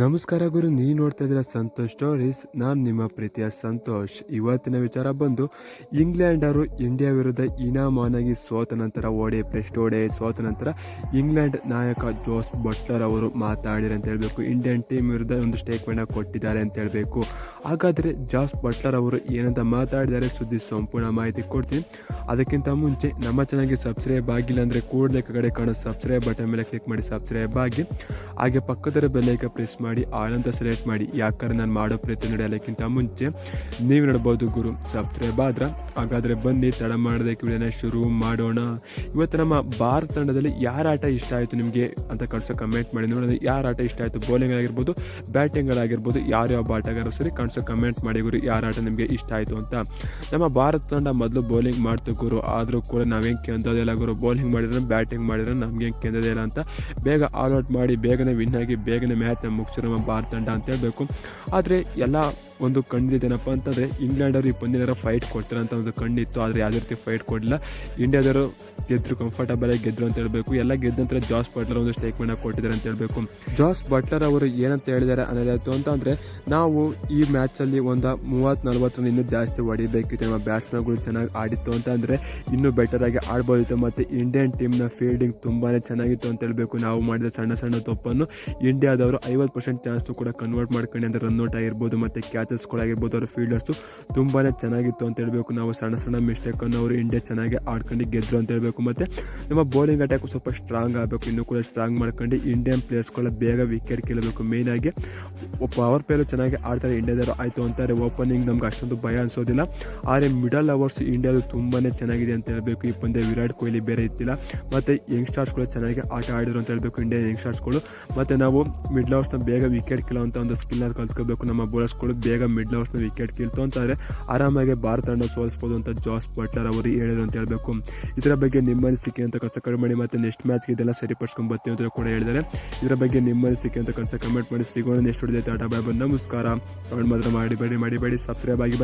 ನಮಸ್ಕಾರ ಗುರು, ನೀವು ನೋಡ್ತಾ ಇದ್ದೀರಾ ಸಂತೋಷ್ ಸ್ಟೋರೀಸ್ ನಾನು ನಿಮ್ಮ ಪ್ರೀತಿಯ ಸಂತೋಷ್. ಇವತ್ತಿನ ವಿಚಾರ ಬಂದು ಇಂಗ್ಲೆಂಡ್ ಅವರು ಇಂಡಿಯಾ ವಿರುದ್ಧ ಇನಾಮಾನಾಗಿ ಸೋತ ನಂತರ, ಓಡೆ ಪ್ರೆಸ್ಟ್ ಓಡೆ ಸೋತ ನಂತರ, ಇಂಗ್ಲೆಂಡ್ ನಾಯಕ ಜೋಸ್ ಬಟ್ಲರ್ ಅವರು ಮಾತಾಡಿರ ಅಂತ ಹೇಳಬೇಕು. ಇಂಡಿಯನ್ ಟೀಮ್ ವಿರುದ್ಧ ಒಂದು ಸ್ಟೇಟ್ಮೆಂಟ್ ಕೊಟ್ಟಿದ್ದಾರೆ ಅಂತ ಹೇಳಬೇಕು. ಹಾಗಾದರೆ ಜಾಸ್ ಬಟ್ಲರ್ ಅವರು ಏನಂತ ಮಾತಾಡಿದ್ದಾರೆ ಸುದ್ದಿ ಸಂಪೂರ್ಣ ಮಾಹಿತಿ ಕೊಡ್ತೀನಿ. ಅದಕ್ಕಿಂತ ಮುಂಚೆ, ನಮ್ಮ ಚೆನ್ನಾಗಿ ಸಬ್ಸ್ಕ್ರೈಬ್ ಆಗಿಲ್ಲ ಅಂದರೆ ಕೂಡಲೇ ಕಡೆ ಕಾಣೋ ಸಬ್ಸ್ಕ್ರೈಬ್ ಬಟನ್ ಮೇಲೆ ಕ್ಲಿಕ್ ಮಾಡಿ ಸಬ್ಸ್ಕ್ರೈಬ್ ಆಗಿ. ಹಾಗೆ ಪಕ್ಕದ ಬೆಲ್ಲೈಕ ಪ್ರೆಸ್ ಮಾಡಿ ಆಲ್ ಅಂತ ಸೆಲೆಕ್ಟ್ ಮಾಡಿ, ಯಾಕಂದ್ರೆ ನಾನು ಮಾಡೋ ಪ್ರಯತ್ನ ನಡೆಯೋಕ್ಕಿಂತ ಮುಂಚೆ. ನೀವು ನೋಡ್ಬೋದು ಗುರು ಸಬ್ಸ್ಕ್ರೈಬ್ ಆದ್ರೆ, ಹಾಗಾದರೆ ಬನ್ನಿ, ತಡ ಮಾಡೋದಕ್ಕೆ ವಿಡಿಯೋನ ಶುರು ಮಾಡೋಣ. ಇವತ್ತು ನಮ್ಮ ಭಾರತ ತಂಡದಲ್ಲಿ ಯಾರ ಆಟ ಇಷ್ಟ ಆಯಿತು ನಿಮಗೆ ಅಂತ ಕಳ್ಸೋ ಕಮೆಂಟ್ ಮಾಡಿ. ನೋಡೋದು ಯಾರ ಆಟ ಇಷ್ಟ ಆಯಿತು ಬೌಲಿಂಗ್ ಆಗಿರ್ಬೋದು ಬ್ಯಾಟಿಂಗ್ ಆಗಿರ್ಬೋದು ಯಾರ್ಯಾವ ಆಟಗಾರರು ಸರಿ ಕಳ್ಸೋ ಕಮೆಂಟ್ ಮಾಡಿ ಗುರು, ಯಾರ ಆಟ ನಿಮಗೆ ಇಷ್ಟ ಆಯಿತು ಅಂತ. ನಮ್ಮ ಭಾರತ ತಂಡ ಮೊದಲು ಬೌಲಿಂಗ್ ಮಾಡ್ತು ಗುರು, ಆದರೂ ಕೂಡ ನಾವೇನು ಕೆಂದೋದಿಲ್ಲ ಗುರು ಬೌಲಿಂಗ್ ಮಾಡಿದ್ರೆ ಬ್ಯಾಟಿಂಗ್ ಮಾಡಿದ್ರೆ ನಮಗೆ ಕೆಂದೋದಿಲ್ಲ ಅಂತ. ಬೇಗ ಆಲ್ ಔಟ್ ಮಾಡಿ, ಬೇಗನೆ ವಿನ್ ಆಗಿ, ಬೇಗನೆ ಮ್ಯಾಚ್ನ ಮುಗಿಸಿರೋ ನಮ್ಮ ಭಾರತಂಡ ಅಂತ ಹೇಳಬೇಕು. ಆದರೆ ಎಲ್ಲ ಒಂದು ಕಂಡಿದ್ದೇನಪ್ಪ ಅಂತಂದರೆ ಇಂಗ್ಲೆಂಡವರು ಈ ಪಂದ್ಯನಾರ ಫೈಟ್ ಕೊಡ್ತಾರೆ ಅಂತ ಒಂದು ಕಣ್ಣಿತ್ತು. ಆದರೆ ಯಾವುದೇ ರೀತಿ ಫೈಟ್ ಕೊಡಲಿಲ್ಲ. ಇಂಡಿಯಾದವರು ಗೆದ್ರು ಕಂಫರ್ಟಬಲ್ ಆಗಿ ಗೆದ್ರು ಅಂತ ಹೇಳಬೇಕು. ಎಲ್ಲ ಗೆದ್ದ ನಂತರ ಜಾಸ್ ಬಟ್ಲರ್ ಒಂದು ಸ್ಟೇಟ್ಮೆಂಟ್ ಕೊಟ್ಟಿದ್ದಾರೆ ಅಂತ ಹೇಳಬೇಕು. ಜಾಸ್ ಬಟ್ಲರ್ ಅವರು ಏನಂತ ಹೇಳಿದ್ದಾರೆ ಅನ್ನೋದಾಯಿತು ಅಂತಂದರೆ, ನಾವು ಈ ಮ್ಯಾಚಲ್ಲಿ ಒಂದು ಮೂವತ್ತು ನಲ್ವತ್ತು ರನ್ ಇನ್ನೂ ಜಾಸ್ತಿ ಹೊಡಿಬೇಕಿತ್ತು. ನಮ್ಮ ಬ್ಯಾಟ್ಸ್ಮನ್ಗಳು ಚೆನ್ನಾಗಿ ಆಡಿತ್ತು ಅಂತ ಅಂದರೆ ಇನ್ನೂ ಬೆಟರ್ ಆಗಿ ಆಡ್ಬೋದಿತ್ತು. ಮತ್ತು ಇಂಡಿಯನ್ ಟೀಮ್ನ ಫೀಲ್ಡಿಂಗ್ ತುಂಬಾ ಚೆನ್ನಾಗಿತ್ತು ಅಂತ ಹೇಳಬೇಕು. ನಾವು ಮಾಡಿದ ಸಣ್ಣ ಸಣ್ಣ ತಪ್ಪನ್ನು. ಇಂಡಿಯಾದವರು ಐವತ್ತು ಪರ್ಸೆಂಟ್ ಚಾನ್ಸ್ ಕೂಡ ಕನ್ವರ್ಟ್ ಮಾಡ್ಕೊಂಡು ಅಂದರೆ ರನ್ಔಟ್ ಆಗಿರ್ಬೋದು. ಮತ್ತು ಕ್ಯಾಚಸ್ಗಳಾಗಿರ್ಬೋದು ಅವರ ಫೀಲ್ಡರ್ಸು ತುಂಬಾ ಚೆನ್ನಾಗಿತ್ತು ಅಂತ ಹೇಳಬೇಕು. ನಾವು ಸಣ್ಣ ಸಣ್ಣ ಮಿಸ್ಟೇಕನ್ನು ಅವರು ಇಂಡಿಯಾ ಚೆನ್ನಾಗಿ ಆಡ್ಕೊಂಡು ಗೆದ್ದರು ಅಂತ ಹೇಳಬೇಕು. ಮತ್ತು ನಮ್ಮ ಬೌಲಿಂಗ್ ಅಟ್ಯಾಕು ಸ್ವಲ್ಪ ಸ್ಟ್ರಾಂಗ್ ಆಗಬೇಕು. ಇನ್ನೂ ಕೂಡ ಸ್ಟ್ರಾಂಗ್ ಮಾಡ್ಕೊಂಡು ಇಂಡಿಯನ್ ಪ್ಲೇಯರ್ಸ್ಗಳ ಬೇಗ ವಿಕೆಟ್ ಕೇಳಬೇಕು. ಮೇಯ್ನಾಗಿ ಪವರ್ ಪ್ಲೇಯರು ಚೆನ್ನಾಗಿ ಆಡ್ತಾರೆ. ಇಂಡಿಯಾದವರು ಆಯಿತು ಅಂತಾರೆ. ಓಪನಿಂಗ್ ನಮ್ಗೆ ಅಷ್ಟೊಂದು ಭಯ ಅನಿಸೋದಿಲ್ಲ. ಆದರೆ ಮಿಡಲ್ ಅವರ್ಸ್ ಇಂಡಿಯಾದು ತುಂಬಾ ಚೆನ್ನಾಗಿದೆ ಅಂತ ಹೇಳಬೇಕು. ಈ ಪಂದ್ಯ ವಿರಾಟ್ ಕೊಹ್ಲಿ ಬೇರೆ ಇತ್ತಿಲ್ಲ. ಮತ್ತು ಕೂಡ ಚೆನ್ನಾಗಿ ಆಟ ಆಡಿದ್ರು ಅಂತ ಹೇಳಬೇಕು. ಇಂಡಿಯನ್ ಯಂಗ್ಸ್ಟಾರ್ಸ್ಗಳು ಮತ್ತು ನಾವು ಮಿಡ್ಲ್ ಅವರ್ಸ್ನ ಬೇಗ ವಿಕೆಟ್ ಕೀಳೋಂಥ ಒಂದು ಸ್ಕಿಲ್ನ ಕಲ್ತ್ಕೋಬೇಕು ನಮ್ಮ ಬೌಲರ್ಸ್ಗಳು ಬೇಗ ಮಿಡ್ಲ್ ಓವರ್ಸ್ನ ವಿಕೆಟ್ ಕೀಳ್ತು ಅಂತಾರೆ ಆರಾಮಾಗಿ ಭಾರತ ತಂಡ ಸೋಲಿಸ್ಬೋದು ಅಂತ ಜಾಸ್ ಬಟ್ಲರ್ ಅವರು ಹೇಳಿದ್ರು ಅಂತ ಹೇಳಬೇಕು. ಇದರ ಬಗ್ಗೆ ನಿಮ್ಮ ಅನಿಸಿಕೆ ಅಂತ ಕಳ್ಸ ಕಡಿಮೆ ಮಾಡಿ ಮತ್ತು ನೆಕ್ಸ್ಟ್ ಮ್ಯಾಚ್ಗೆ ಇದೆಲ್ಲ ಸರಿಪಡಿಸ್ಕೊಂಡು ಬರ್ತೀವಿ ಅಂತ ಕೂಡ ಹೇಳಿದ್ದಾರೆ. ಇದರ ಬಗ್ಗೆ ನಿಮ್ಮ ಅನಿಸಿಕೆ ಅಂತ ಕಳ್ಸ ಕಮೆಂಟ್ ಮಾಡಿ. ಸಿಗೋಣ ನೆಕ್ಸ್ಟ್ ಹೊಡೆದೈತೆ ಆಟ ಬಾಯ್ ನಮಸ್ಕಾರ. ಕಮೆಂಟ್ ಮಾತ್ರ ಮಾಡಿ, ಬೇಡಿ ಮಾಡಿ, ಬೇಡಿ. ಸಬ್ಸ್ಕ್ರೈಬ್ ಆಗಿ